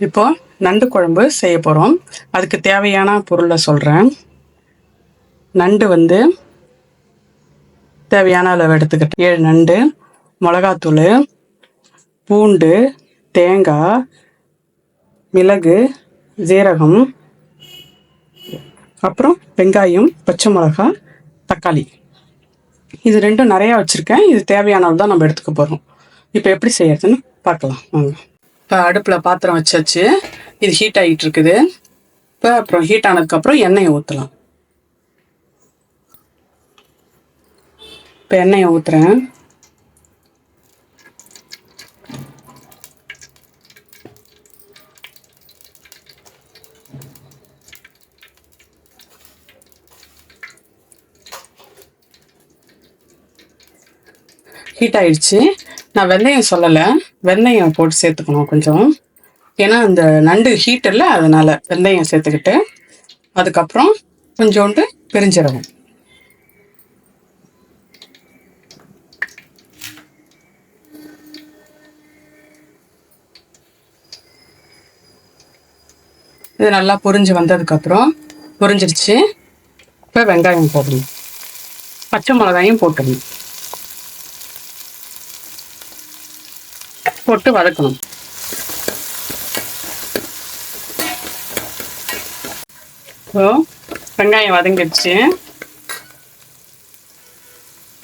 இப்போ நண்டு குழம்பு செய்ய போகிறோம் அதுக்கு தேவையான பொருளை சொல்கிறேன் நண்டு வந்து தேவையான அளவு எடுத்துக்கிட்டு ஏழு நண்டு மிளகாத்தூள் பூண்டு தேங்காய் மிளகு ஜீரகம் அப்புறம் வெங்காயம் பச்சை மிளகாய் தக்காளி. இது ரெண்டும் நிறையா வச்சுருக்கேன். இது தேவையான அளவு தான் நம்ம எடுத்துக்க போகிறோம் இப்போ எப்படி செய்யறதுன்னு பார்க்கலாம். வாங்க. இப்போ அடுப்பில் பாத்திரம் வச்சாச்சு. இது ஹீட் ஆகிட்டு இருக்குது இப்போ அப்புறம் ஹீட் ஆனதுக்கப்புறம் எண்ணெயை ஊற்றலாம் இப்போ எண்ணெயை ஊற்றுறேன் ஹீட் ஆயிடுச்சு. நான் வெந்தயம் சொல்லலை. வெந்தயம் போட்டு சேர்த்துக்கணும் கொஞ்சம். ஏன்னா அந்த நண்டு ஹீட் இல்லை அதனால வெந்தயம் சேர்த்துக்கிட்டு அதுக்கப்புறம் கொஞ்சோண்டு பெருஞ்சீரகம். இது நல்லா பொரிஞ்சு வந்ததுக்கப்புறம் பொரிஞ்சிருச்சு. இப்போ வெங்காயம் போடணும். பச்சை மிளகாயும் போட்டுடணும். போட்டு வதக்கணும். இப்போ வெங்காயம் வதங்கிடுச்சு.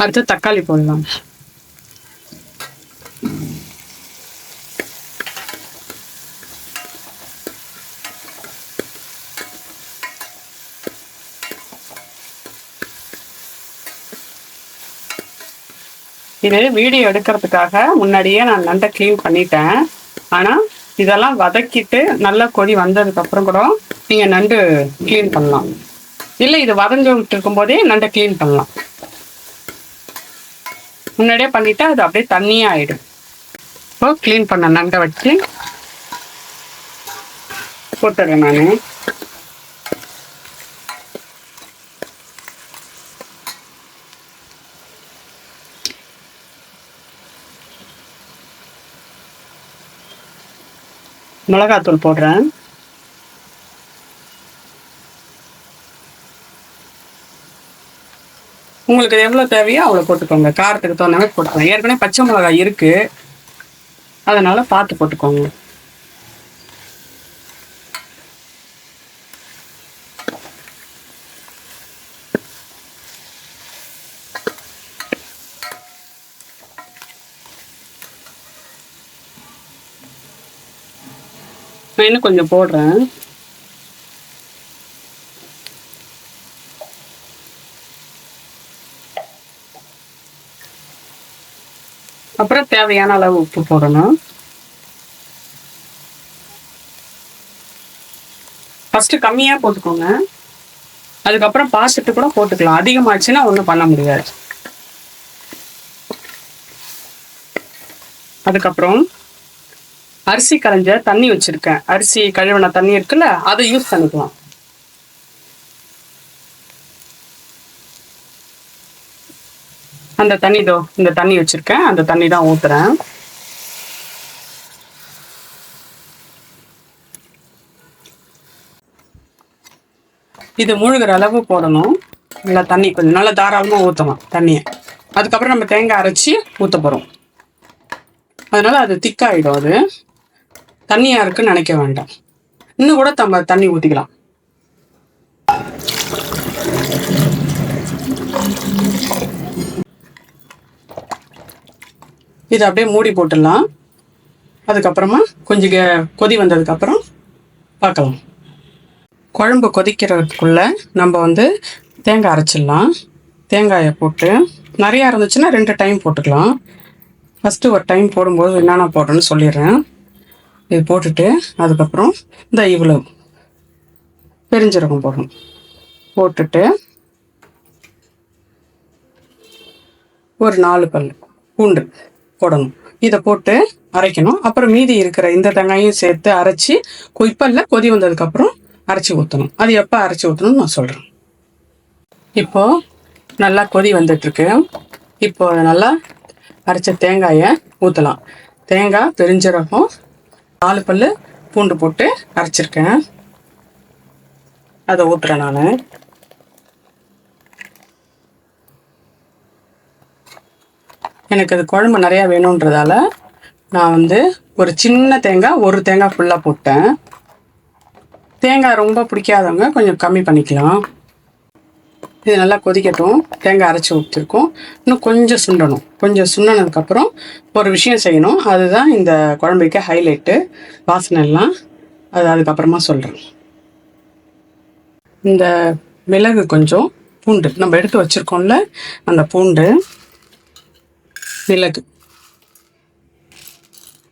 அடுத்து தக்காளி போடலாம். இது வீடியோ எடுக்கிறதுக்காக முன்னாடியே நான் நண்டை க்ளீன் பண்ணிட்டேன். ஆனால் இதெல்லாம் வதக்கிட்டு நல்லா கொதி வந்ததுக்கப்புறம் கூட நீங்கள் நண்டு க்ளீன் பண்ணலாம். இல்லை இது வதஞ்சு இருக்கும்போதே நண்டை க்ளீன் பண்ணலாம். முன்னாடியே பண்ணிட்டா அது அப்படியே தண்ணியாக ஆகிடும் இப்போ க்ளீன் பண்ண நண்டை வச்சு போட்டுறேன் நான். மிளகாத்தூள் போடுறேன். உங்களுக்கு எவ்வளோ தேவையோ அவ்வளோ போட்டுக்கோங்க. காரத்துக்கு தகுந்த மாதிரி போட்டுக்கலாம் ஏற்கனவே பச்சை மிளகாய் இருக்கு. அதனால பார்த்து போட்டுக்கோங்க. நான் இன்னும் கொஞ்சம் போடுறேன். அப்புறம் தேவையான அளவு உப்பு போடணும். ஃபஸ்ட்டு கம்மியாக போட்டுக்கோங்க. அதுக்கப்புறம் பார்த்துட்டு கூட போட்டுக்கலாம். அதிகமாச்சுன்னா ஒன்றும் பண்ண முடியாது. அதுக்கப்புறம் அரிசி கலைஞ்ச தண்ணி வச்சிருக்கேன். அரிசி கழுவின தண்ணி இருக்குல்ல அதை யூஸ் பண்ணிக்கலாம். அந்த தண்ணி தோ இந்த தண்ணி வச்சிருக்கேன். அந்த தண்ணி தான் ஊத்துறேன். இது முழுகிற அளவு போடணும். நல்லா தண்ணி கொஞ்சம் நல்லா தாராளமாக ஊற்றணும் தண்ணியை. அதுக்கப்புறம் நம்ம தேங்காய் அரைச்சி ஊற்ற போகிறோம் அதனால அது திக்காயிடும் அது. தண்ணியா இருக்குன்னு நினைக்க வேண்டாம். இன்னும் கூட நம்ம தண்ணி ஊற்றிக்கலாம் இதை அப்படியே மூடி போட்டுடலாம். அதுக்கப்புறமா கொஞ்சம் கொதி வந்ததுக்கப்புறம் பார்க்கலாம். குழம்பு கொதிக்கிறதுக்குள்ள நம்ம வந்து தேங்காய் அரைச்சிடலாம். தேங்காயை போட்டு நிறையா இருந்துச்சுன்னா ரெண்டு டைம் போட்டுக்கலாம். ஃபஸ்ட்டு ஒரு டைம் போடும்போது என்னென்ன போடுறேன்னு சொல்லிடுறேன். இது போட்டுட்டு அதுக்கப்புறம் இந்த இவ்வளோ பெருஞ்சீரகம் போடணும். போட்டுட்டு ஒரு நாலு பல் பூண்டு போடணும். இதை போட்டு அரைக்கணும். அப்புறம் மீதி இருக்கிற இந்த தேங்காயும் சேர்த்து அரைச்சி கொய்ப்பல்ல கொதி வந்ததுக்கப்புறம் அரைச்சி ஊற்றணும் அது எப்போ அரைச்சி ஊற்றணும்னு நான் சொல்கிறேன் இப்போ நல்லா கொதி வந்துட்டுருக்கு. இப்போ நல்லா அரைச்ச தேங்காயை ஊற்றலாம் தேங்காய் பெருஞ்சீரகம் நாலு பல் பூண்டு போட்டு அரைச்சிருக்கேன். அதை ஊற்றுறேன் நான். எனக்கு அது குழம்பு நிறையா வேணுன்றதால நான் வந்து ஒரு சின்ன தேங்காய் ஒரு தேங்காய் ஃபுல்லாக போட்டேன். தேங்காய் ரொம்ப பிடிக்காதவங்க கொஞ்சம் கம்மி பண்ணிக்கலாம். இது நல்லா கொதிக்கட்டும். தேங்காய் அரைச்சி ஊற்றிருக்கோம் இன்னும் கொஞ்சம் சுண்டணும். கொஞ்சம் சுண்டினதுக்கப்புறம் ஒரு விஷயம் செய்யணும். அதுதான் இந்த குழம்புக்கு ஹைலைட்டு வாசனை எல்லாம். அது அதுக்கப்புறமா சொல்கிறேன் இந்த மிளகு கொஞ்சம் பூண்டு. நம்ம எடுத்து வச்சுருக்கோம்ல அந்த பூண்டு மிளகு.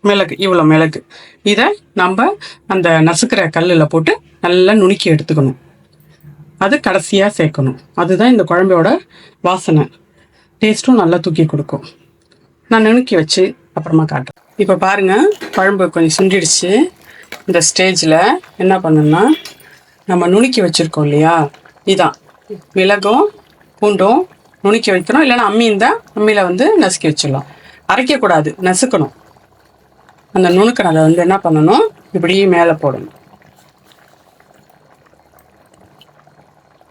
மிளகு இவ்வளோ மிளகு. இதை நம்ம அந்த நசுக்கிற கல்லில் போட்டு நல்லா நுணுக்கி எடுத்துக்கணும். அது கடைசியாக சேர்க்கணும். அதுதான் இந்த குழம்போட வாசனை. டேஸ்ட்டும் நல்லா தூக்கி கொடுக்கும். நான் நுணுக்கி வச்சு அப்புறமா காட்டுறேன். இப்போ பாருங்கள் குழம்பு கொஞ்சம் சுண்டிடுச்சு. இந்த ஸ்டேஜில் என்ன பண்ணணும்னா நம்ம நுணுக்கி வச்சுருக்கோம் இல்லையா? இதான். மிளகும் பூண்டும் நுணுக்கி வைக்கணும். இல்லைன்னா அம்மி இருந்தால் அம்மியில் வந்து நசுக்கி வச்சிடலாம். அரைக்கக்கூடாது. நசுக்கணும். அந்த நுணுக்கனதை வந்து என்ன பண்ணணும்? இப்படியே மேலே போடணும்.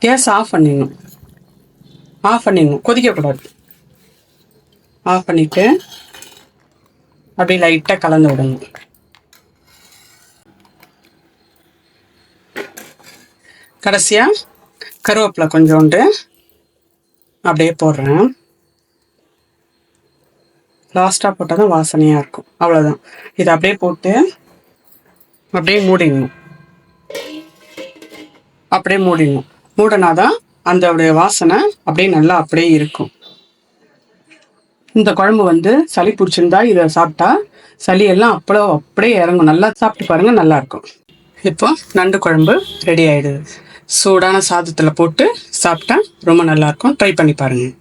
கேஸ் ஆஃப் பண்ணிடணும். ஆஃப் பண்ணிடணும். கொதிக்கக்கூடாது. ஆஃப் பண்ணிவிட்டு அப்படியே லைட்டாக கலந்து விடணும். கடைசியாக கருவேப்பிலை கொஞ்சோண்டு அப்படியே போடுறேன். லாஸ்ட்டாக போட்டால் தான் வாசனையாக இருக்கும். அவ்வளோதான் இதை அப்படியே போட்டு அப்படியே மூடிடணும். அப்படியே மூடிடணும். மூடினாதான் அதோடைய வாசனை அப்படியே நல்லா அப்படியே இருக்கும். இந்த குழம்பு வந்து சளி பிடிச்சிருந்தா இதை சாப்பிட்டா சளி எல்லாம் அப்பளோ அப்படியே இறங்கும். நல்லா சாப்பிட்டு பாருங்கள் நல்லாயிருக்கும் இப்போ நண்டு குழம்பு ரெடி ஆகிடுது சூடான சாதத்தில் போட்டு சாப்பிட்டா ரொம்ப நல்லாயிருக்கும் ட்ரை பண்ணி பாருங்கள்